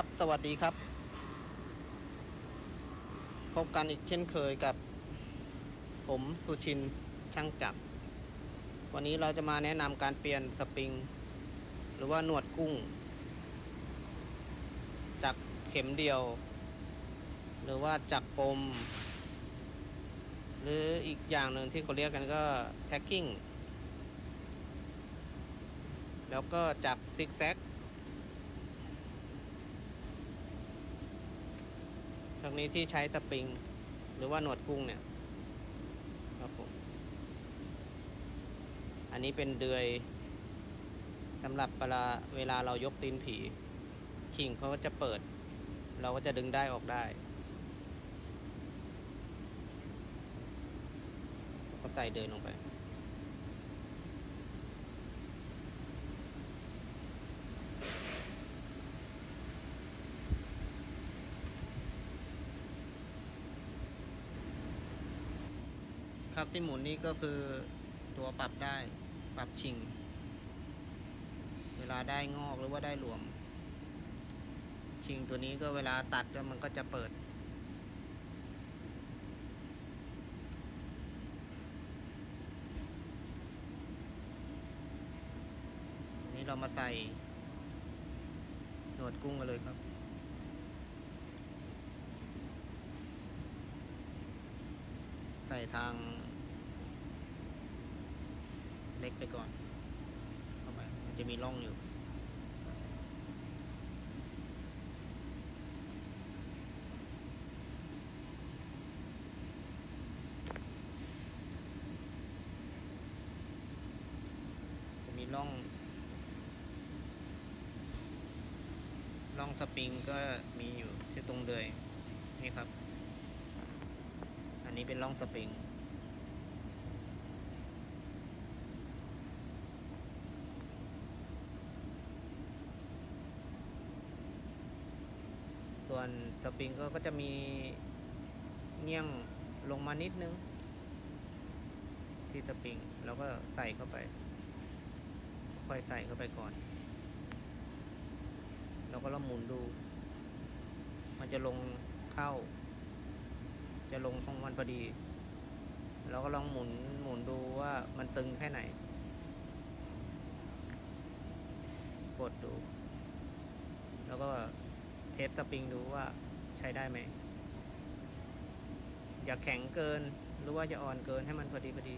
ครับ สวัสดีครับ พบกันอีกเช่นเคยกับ ผมสุชินช่างจักร วันนี้เราจะมาแนะนำการเปลี่ยนสปริง หรือว่าหนวดกุ้ง จากเข็มเดียว หรือว่าจากปม หรืออีกอย่างหนึ่งที่เขาเรียกกันก็แท็กกิ้ง แล้วก็จากซิกแซก ทางนี้ที่ใช้สปริง หรือว่าหนวดกุ้งเนี่ยครับผมอันนี้เป็นเดือยสำหรับเวลาเวลาเรายกตีนผีชิงเขาก็จะเปิด เราก็จะดึงได้ออกได้ก็ใส่เดินลงไป ครับ ที่หมุนนี่ก็คือตัวปรับได้ปรับชิง เวลาได้งอกหรือว่าได้หลวม ชิงตัวนี้ก็เวลาตัดแล้วมันก็จะเปิด นี่เรามาใส่หนวดกุ้งกันเลยครับใส่ทาง เล็กไปก่อน เข้าไปมันจะมีร่องอยู่ จะมีร่อง ร่องสปริงก็มีอยู่ที่ตรงเดยนี่ครับ อันนี้เป็นร่องสปริง ส่ วนสปริงก็ก็จะมีเงี้ยงลงมานิดนึง ที่สปริงเราก็ใส่เข้าไป ค่อยใส่เข้าไปก่อนเราก็ลองหมุนดู มันจะลงเข้า จะลงของมันพอดีเราก็ลองหมุนหมุนดูว่ามันตึงแค่ไหน กดดู แล้วก็ ทสสปริงดูว่าใช้ได้ไหม อย่าแข็งเกินหรือว่าจะอ่อนเกินให้มันพอดีพอดี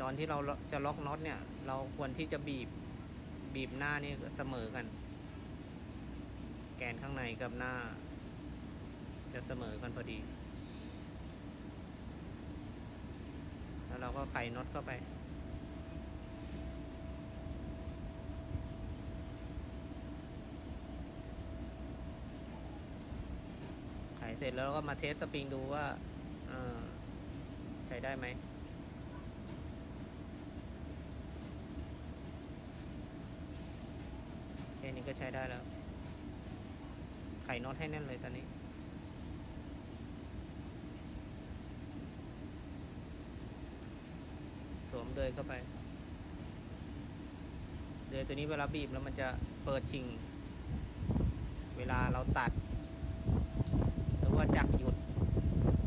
ตอนที่เราจะล็อกน็อตเนี่ย เราควรที่จะบีบบีบหน้านี่เสมอกัน แกนข้างในกับหน้า จะเสมอกันพอดี แล้วเราก็ไขน็อตเข้าไป เสร็จแล้วก็มาเทสสปริงดูว่าใช้ได้ไหมแค่นี้ก็ใช้ได้แล้ว ไขน็อตให้แน่นเลยตอนนี้สวมเดยเข้าไป เดยตัวนี้เวลาบีบแล้วมันจะเปิดชิง เวลาเราตัด ว่าจักหยุด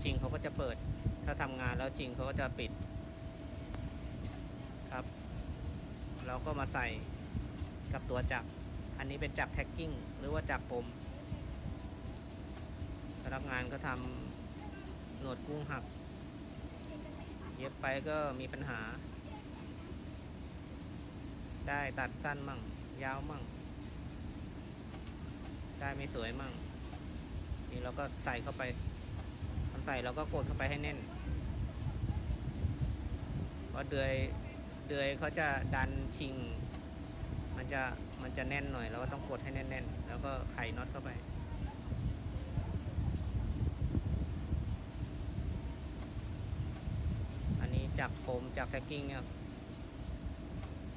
ชิงเขาก็จะเปิด ถ้าทำงานแล้วจริงเขาก็จะปิด ครับ เราก็มาใส่กับตัวจักร อันนี้เป็นจักรแท็กกิ้งหรือว่าจักรปมพนักงานก็ทำหนวดกุ้งหัก เย็บไปก็มีปัญหา ได้ตัดสั้นมั่ง ยาวมั่ง ได้ไม่สวยมั่ง นี่เราก็ใส่เข้าไปทำใส่เราก็กดเข้าไปให้แน่นเพราะเดือยเดือยเขาจะดันชิง มันจะมันจะแน่นหน่อยเราก็ต้องกดให้แน่นๆ แล้วก็ไขน็อตเข้าไปอันนี้จักรโฟมจากแท็กกิ้งเนี่ย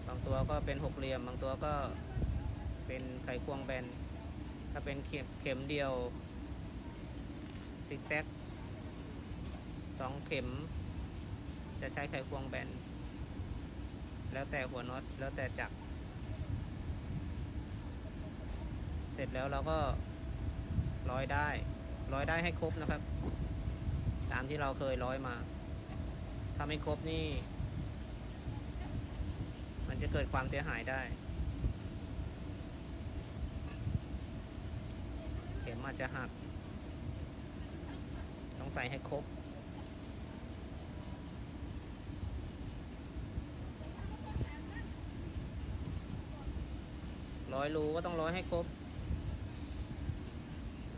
บางตัวก็เป็นหกเหลี่ยม บางตัวก็เป็นไขควงแบน ถ้าเป็นเข็มเข็มเดียว ซิกแซกสองเข็ม จะใช้ไขควงแบน แล้วแต่หัวน็อตแล้วแต่จักร เสร็จแล้วเราก็ร้อยได้ร้อยได้ให้ครบนะครับ ตามที่เราเคยร้อยมา ถ้าไม่ครบนี่ มันจะเกิดความเสียหายได้ เข็มอาจจะหัก ใส่ให้ครบ ร้อยรูก็ต้องร้อยให้ครบ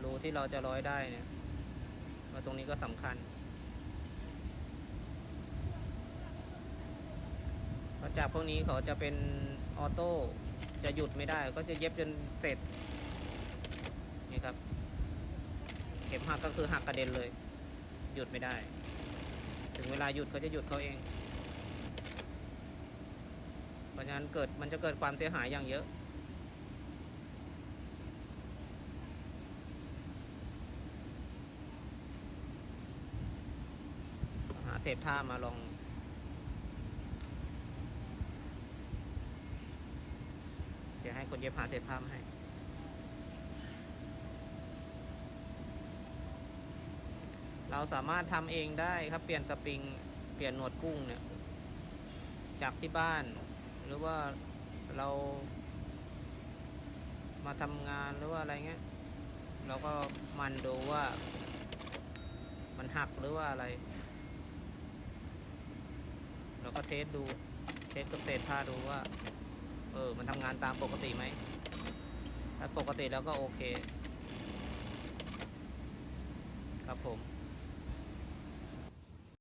รูที่เราจะร้อยได้เนี่ยว่าตรงนี้ก็สำคัญเพราจากพวกนี้เขาจะเป็นออโต้จะหยุดไม่ได้ ก็จะเย็บจนเสร็จนี่ครับ เข็มหักก็คือหักกระเด็นเลย หยุดไม่ได้ ถึงเวลาหยุดเขาจะหยุดเขาเองเพราะฉะนั้นเกิดมันจะเกิดความเสียหายอย่างเยอะหาเศษผ้ามาลองเดี๋ยวให้คนเย็บหาเศษผ้ามาให้ เราสามารถทำเองได้ครับเปลี่ยนสปริง เปลี่ยนหนวดกุ้งเนี่ย จากที่บ้าน หรือว่าเรามาทำงานหรือว่าอะไรเงี้ย เราก็มันดูว่า มันหักหรือว่าอะไร เราก็เทสดู เทสกับเศษผ้าดูว่า เออ มันทำงานตามปกติไหมถ้าปกติแล้วก็โอเค ครับผม